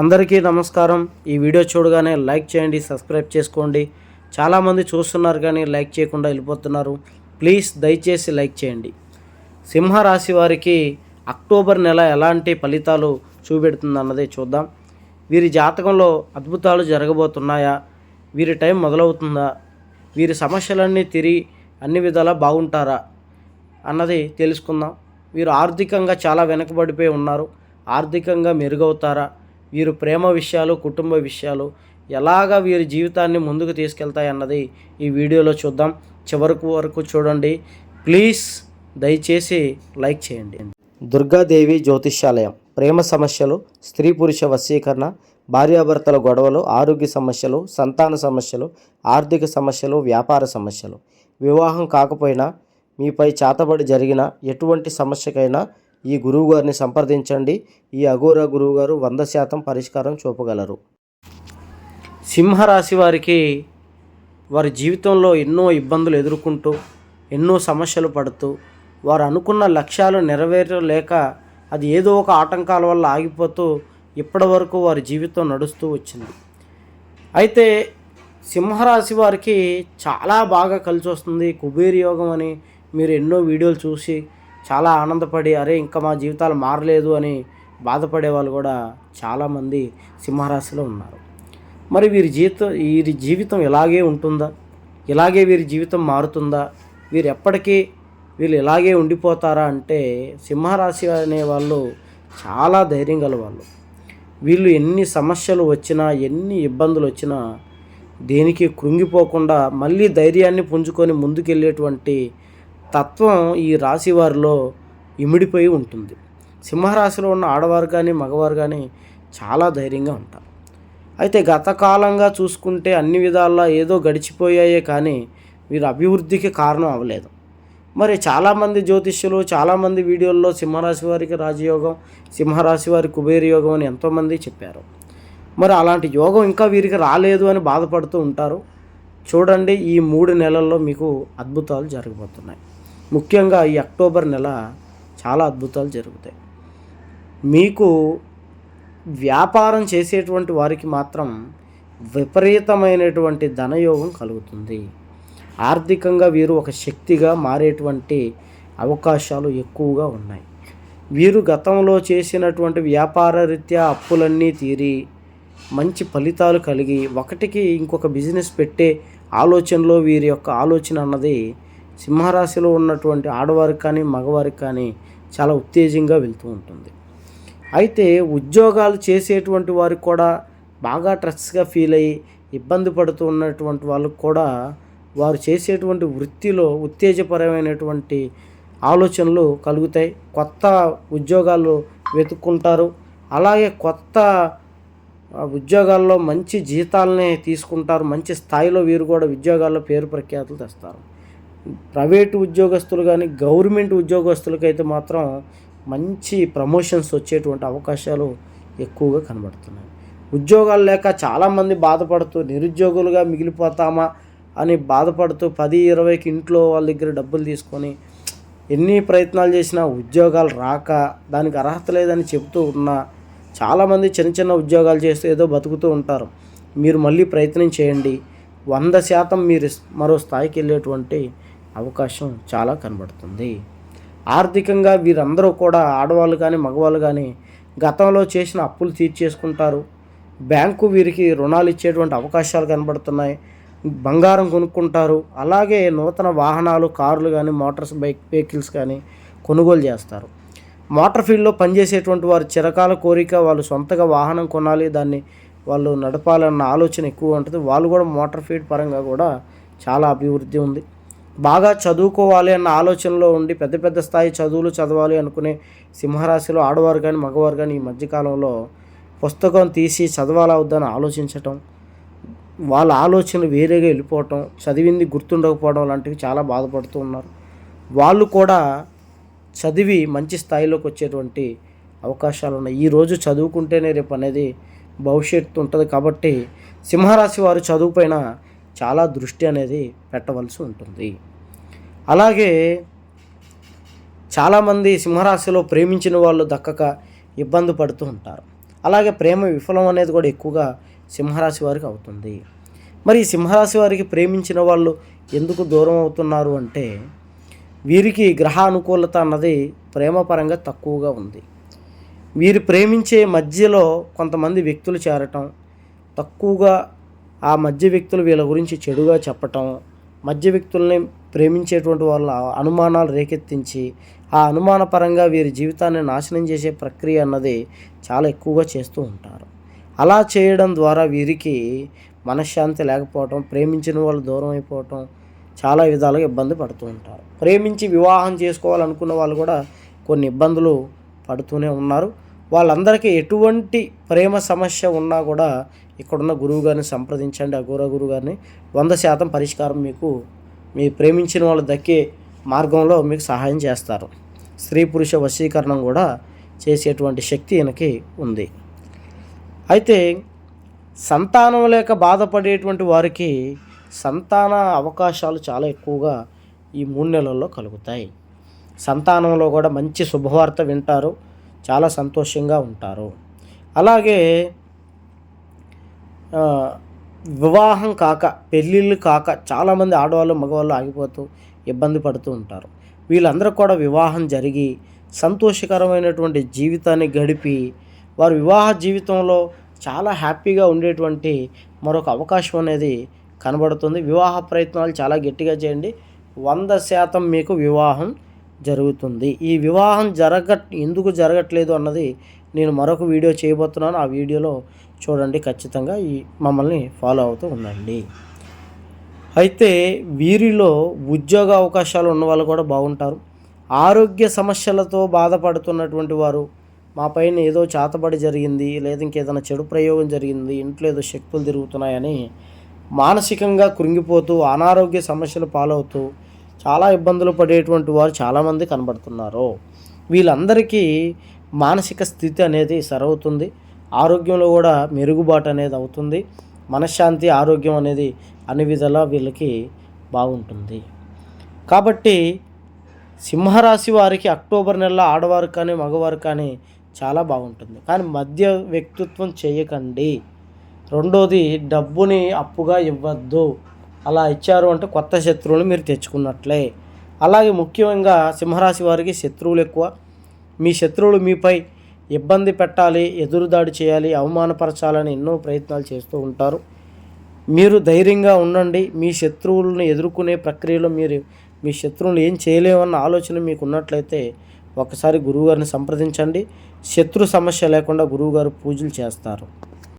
అందరికీ నమస్కారం. ఈ వీడియో చూడగానే లైక్ చేయండి సబ్స్క్రైబ్ చేసుకోండి. చాలామంది చూస్తున్నారు కానీ లైక్ చేయకుండా వెళ్ళిపోతున్నారు. ప్లీజ్ దయచేసి లైక్ చేయండి. సింహరాశి వారికి అక్టోబర్ నెల ఎలాంటి ఫలితాలు చూపెడుతుంది అన్నది చూద్దాం. వీరి జాతకంలో అద్భుతాలు జరగబోతున్నాయా? వీరి టైం మొదలవుతుందా? వీరి సమస్యలన్నీ తిరిగి అన్ని విధాలా బాగుంటారా? అన్నది తెలుసుకుందాం. వీరు ఆర్థికంగా చాలా వెనుకబడిపోయి ఉన్నారు. ఆర్థికంగా మెరుగవుతారా? వీరు ప్రేమ విషయాలు కుటుంబ విషయాలు ఎలాగ వీరి జీవితాన్ని ముందుకు తీసుకెళ్తాయి అన్నది ఈ వీడియోలో చూద్దాం. చివరకు వరకు చూడండి. ప్లీజ్ దయచేసి లైక్ చేయండి. దుర్గాదేవి జ్యోతిష్యాలయం. ప్రేమ సమస్యలు స్త్రీ పురుష వశీకరణ భార్యాభర్తల గొడవలు ఆరోగ్య సమస్యలు సంతాన సమస్యలు ఆర్థిక సమస్యలు వ్యాపార సమస్యలు. వివాహం కాకపోయినా మీపై చాతబడి జరిగిన ఎటువంటి సమస్యకైనా ఈ గురువు గారిని సంప్రదించండి. ఈ అఘోరా గురువు గారు వంద శాతం పరిష్కారం చూపగలరు. సింహరాశి వారికి వారి జీవితంలో ఎన్నో ఇబ్బందులు ఎదుర్కొంటూ ఎన్నో సమస్యలు పడుతూ వారు అనుకున్న లక్ష్యాలు నెరవేరలేక అది ఏదో ఒక ఆటంకాల వల్ల ఆగిపోతూ ఇప్పటి వరకు వారి జీవితం నడుస్తూ వచ్చింది. అయితే సింహరాశి వారికి చాలా బాగా కలిసి వస్తుంది. కుబేర యోగం అని మీరు ఎన్నో వీడియోలు చూసి చాలా ఆనందపడి అరే ఇంకా మా జీవితాలు మారలేదు అని బాధపడే వాళ్ళు కూడా చాలామంది సింహరాశిలో ఉన్నారు. మరి వీరి జీవితం వీరి జీవితం ఇలాగే ఉంటుందా? ఇలాగే వీరి జీవితం మారుతుందా? వీరు ఎప్పటికీ వీళ్ళు ఇలాగే ఉండిపోతారా అంటే సింహరాశి అనే వాళ్ళు చాలా ధైర్యం గల వాళ్ళు వీళ్ళు ఎన్ని సమస్యలు వచ్చినా ఎన్ని ఇబ్బందులు వచ్చినా దేనికి కృంగిపోకుండా మళ్ళీ ధైర్యాన్ని పుంజుకొని ముందుకెళ్ళేటువంటి తత్వం ఈ రాశి వారిలో ఇమిడిపోయి ఉంటుంది. సింహరాశిలో ఉన్న ఆడవారు కానీ మగవారు కానీ చాలా ధైర్యంగా ఉంటారు. అయితే గతకాలంగా చూసుకుంటే అన్ని విధాల్లో ఏదో గడిచిపోయాయే కానీ వీరు అభివృద్ధికి కారణం అవ్వలేదు. మరి చాలామంది జ్యోతిష్యులు చాలామంది వీడియోల్లో సింహరాశి వారికి రాజయోగం సింహరాశి వారి కుబేర యోగం అని ఎంతోమంది చెప్పారు. మరి అలాంటి యోగం ఇంకా వీరికి రాలేదు అని బాధపడుతూ ఉంటారు. చూడండి ఈ మూడు నెలల్లో మీకు అద్భుతాలు జరగబోతున్నాయి. ముఖ్యంగా ఈ అక్టోబర్ నెల చాలా అద్భుతాలు జరుగుతాయి. మీకు వ్యాపారం చేసేటువంటి వారికి మాత్రం విపరీతమైనటువంటి ధనయోగం కలుగుతుంది. ఆర్థికంగా వీరు ఒక శక్తిగా మారేటువంటి అవకాశాలు ఎక్కువగా ఉన్నాయి. వీరు గతంలో చేసినటువంటి వ్యాపార రీత్యా అప్పులన్నీ తీరి మంచి ఫలితాలు కలిగి ఒకటికి ఇంకొక బిజినెస్ పెట్టే ఆలోచనలో వీరి యొక్క ఆలోచన అన్నది సింహరాశిలో ఉన్నటువంటి ఆడవారికి కానీ మగవారికి కానీ చాలా ఉత్తేజంగా వెళ్తూ ఉంటుంది. అయితే ఉద్యోగాలు చేసేటువంటి వారికి కూడా బాగా స్ట్రెస్గా ఫీల్ అయ్యి ఇబ్బంది పడుతూ ఉన్నటువంటి వాళ్ళకు కూడా వారు చేసేటువంటి వృత్తిలో ఉత్తేజపరమైనటువంటి ఆలోచనలు కలుగుతాయి. కొత్త ఉద్యోగాలు వెతుక్కుంటారు. అలాగే కొత్త ఉద్యోగాల్లో మంచి జీతాలనే తీసుకుంటారు. మంచి స్థాయిలో వీరు కూడా ఉద్యోగాల్లో పేరు ప్రఖ్యాతులు తెస్తారు. ప్రైవేటు ఉద్యోగస్తులు కానీ గవర్నమెంట్ ఉద్యోగస్తులకైతే మాత్రం మంచి ప్రమోషన్స్ వచ్చేటువంటి అవకాశాలు ఎక్కువగా కనబడుతున్నాయి. ఉద్యోగాలు లేక చాలామంది బాధపడుతూ నిరుద్యోగులుగా మిగిలిపోతామా అని బాధపడుతూ పది ఇరవైకి ఇంట్లో వాళ్ళ దగ్గర డబ్బులు తీసుకొని ఎన్ని ప్రయత్నాలు చేసినా ఉద్యోగాలు రాక దానికి అర్హత లేదని చెబుతూ ఉన్నా చాలామంది చిన్న చిన్న ఉద్యోగాలు చేస్తూ ఏదో బతుకుతూ ఉంటారు. మీరు మళ్ళీ ప్రయత్నం చేయండి. వంద శాతం మీరు మరో స్థాయికి వెళ్ళేటువంటి అవకాశం చాలా కనబడుతుంది. ఆర్థికంగా వీరందరూ కూడా ఆడవాళ్ళు కానీ మగవాళ్ళు కానీ గతంలో చేసిన అప్పులు తీర్చేసుకుంటారు. బ్యాంకు వీరికి రుణాలు ఇచ్చేటువంటి అవకాశాలు కనబడుతున్నాయి. బంగారం కొనుక్కుంటారు. అలాగే నూతన వాహనాలు కార్లు కానీ మోటార్స్ బైక్ వెహికల్స్ కానీ కొనుగోలు చేస్తారు. మోటార్ ఫీల్డ్లో పనిచేసేటువంటి వారి చిరకాల కోరిక వాళ్ళు సొంతగా వాహనం కొనాలి దాన్ని వాళ్ళు నడపాలన్న ఆలోచన ఎక్కువ ఉంటుంది. వాళ్ళు కూడా మోటార్ ఫీల్డ్ పరంగా కూడా చాలా అభివృద్ధి ఉంది. బాగా చదువుకోవాలి అన్న ఆలోచనలో ఉండి పెద్ద పెద్ద స్థాయి చదువులు చదవాలి అనుకునే సింహరాశిలో ఆడవారు కానీ మగవారు కానీ ఈ మధ్యకాలంలో పుస్తకం తీసి చదవాలా వద్దని ఆలోచించటం వాళ్ళ ఆలోచనలు వేరేగా వెళ్ళిపోవటం చదివింది గుర్తుండకపోవడం లాంటివి చాలా బాధపడుతూ ఉన్నారు. వాళ్ళు కూడా చదివి మంచి స్థాయిలోకి వచ్చేటువంటి అవకాశాలు ఉన్నాయి. ఈరోజు చదువుకుంటేనే రేపు అనేది భవిష్యత్తు ఉంటుంది కాబట్టి సింహరాశి వారు చదువుపైన చాలా దృష్టి అనేది పెట్టవలసి ఉంటుంది. అలాగే చాలామంది సింహరాశిలో ప్రేమించిన వాళ్ళు దక్కక ఇబ్బంది పడుతూ ఉంటారు. అలాగే ప్రేమ విఫలం అనేది కూడా ఎక్కువగా సింహరాశి వారికి అవుతుంది. మరి సింహరాశి వారికి ప్రేమించిన వాళ్ళు ఎందుకు దూరం అవుతున్నారు అంటే వీరికి గ్రహ అనుకూలత అన్నది ప్రేమపరంగా తక్కువగా ఉంది. వీరు ప్రేమించే మధ్యలో కొంతమంది వ్యక్తులు చేరటం తక్కువగా ఆ మధ్య వ్యక్తులు వీళ్ళ గురించి చెడుగా చెప్పటం మధ్య వ్యక్తుల్ని ప్రేమించేటువంటి వాళ్ళ అనుమానాలు రేకెత్తించి ఆ అనుమానపరంగా వీరి జీవితాన్ని నాశనం చేసే ప్రక్రియ అన్నది చాలా ఎక్కువగా చేస్తూ ఉంటారు. అలా చేయడం ద్వారా వీరికి మనశ్శాంతి లేకపోవటం ప్రేమించిన వాళ్ళు దూరం అయిపోవటం చాలా విధాలుగా ఇబ్బంది పడుతూ ఉంటారు. ప్రేమించి వివాహం చేసుకోవాలనుకున్న వాళ్ళు కూడా కొన్ని ఇబ్బందులు పడుతూనే ఉన్నారు. వాళ్ళందరికీ ఎటువంటి ప్రేమ సమస్య ఉన్నా కూడా ఇక్కడున్న గురువు గారిని సంప్రదించండి అఘోర గురువు గారిని. వంద శాతం పరిష్కారం మీకు మీ ప్రేమించిన వాళ్ళు దక్కే మార్గంలో మీకు సహాయం చేస్తారు. స్త్రీ పురుష వశీకరణం కూడా చేసేటువంటి శక్తి ఈయనకి ఉంది. అయితే సంతానం లేక బాధపడేటువంటి వారికి సంతాన అవకాశాలు చాలా ఎక్కువగా ఈ మూడు నెలల్లో కలుగుతాయి. సంతానంలో కూడా మంచి శుభవార్త వింటారు చాలా సంతోషంగా ఉంటారు. అలాగే వివాహం కాక పెళ్ళిళ్ళు కాక చాలామంది ఆడవాళ్ళు మగవాళ్ళు ఆగిపోతూ ఇబ్బంది పడుతూ ఉంటారు. వీళ్ళందరూ కూడా వివాహం జరిగి సంతోషకరమైనటువంటి జీవితాన్ని గడిపి వారు వివాహ జీవితంలో చాలా హ్యాపీగా ఉండేటువంటి మరొక అవకాశం అనేది కనబడుతుంది. వివాహ ప్రయత్నాలు చాలా గట్టిగా చేయండి. వంద శాతం మీకు వివాహం జరుగుతుంది. ఈ వివాహం జరగ ఎందుకు జరగట్లేదు అన్నది నేను మరొక వీడియో చేయబోతున్నాను. ఆ వీడియోలో చూడండి ఖచ్చితంగా ఈ మమ్మల్ని ఫాలో అవుతూ ఉండండి. అయితే వీరిలో ఉద్యోగ అవకాశాలు ఉన్న వాళ్ళు కూడా బాగుంటారు. ఆరోగ్య సమస్యలతో బాధపడుతున్నటువంటి వారు మా పైన ఏదో చేతబడి జరిగింది లేదా ఇంకేదైనా చెడు ప్రయోగం జరిగింది ఇంట్లో ఏదో శక్తులు తిరుగుతున్నాయని మానసికంగా కృంగిపోతూ అనారోగ్య సమస్యలు పాలవుతూ చాలా ఇబ్బందులు పడేటువంటి వారు చాలామంది కనబడుతున్నారు. వీళ్ళందరికీ మానసిక స్థితి అనేది సరవుతుంది. ఆరోగ్యంలో కూడా మెరుగుబాటు అనేది అవుతుంది. మనశ్శాంతి ఆరోగ్యం అనేది అన్ని విధాలా వీళ్ళకి బాగుంటుంది. కాబట్టి సింహరాశి వారికి అక్టోబర్ నెలలో ఆడవారు కానీ మగవారు కానీ చాలా బాగుంటుంది. కానీ మధ్య వ్యక్తిత్వం చేయకండి. రెండోది డబ్బుని అప్పుగా ఇవ్వద్దు. అలా ఇచ్చారు అంటే కొత్త శత్రువులు మీరు తెచ్చుకున్నట్లే. అలాగే ముఖ్యంగా సింహరాశి వారికి శత్రువులు ఎక్కువ. మీ శత్రువులు మీపై ఇబ్బంది పెట్టాలి ఎదురుదాడి చేయాలి అవమానపరచాలని ఎన్నో ప్రయత్నాలు చేస్తూ ఉంటారు. మీరు ధైర్యంగా ఉండండి. మీ శత్రువులను ఎదుర్కొనే ప్రక్రియలో మీరు మీ శత్రువులు ఏం చేయలేమన్న ఆలోచన మీకు ఉన్నట్లయితే ఒకసారి గురువుగారిని సంప్రదించండి. శత్రు సమస్య లేకుండా గురువుగారు పూజలు చేస్తారు.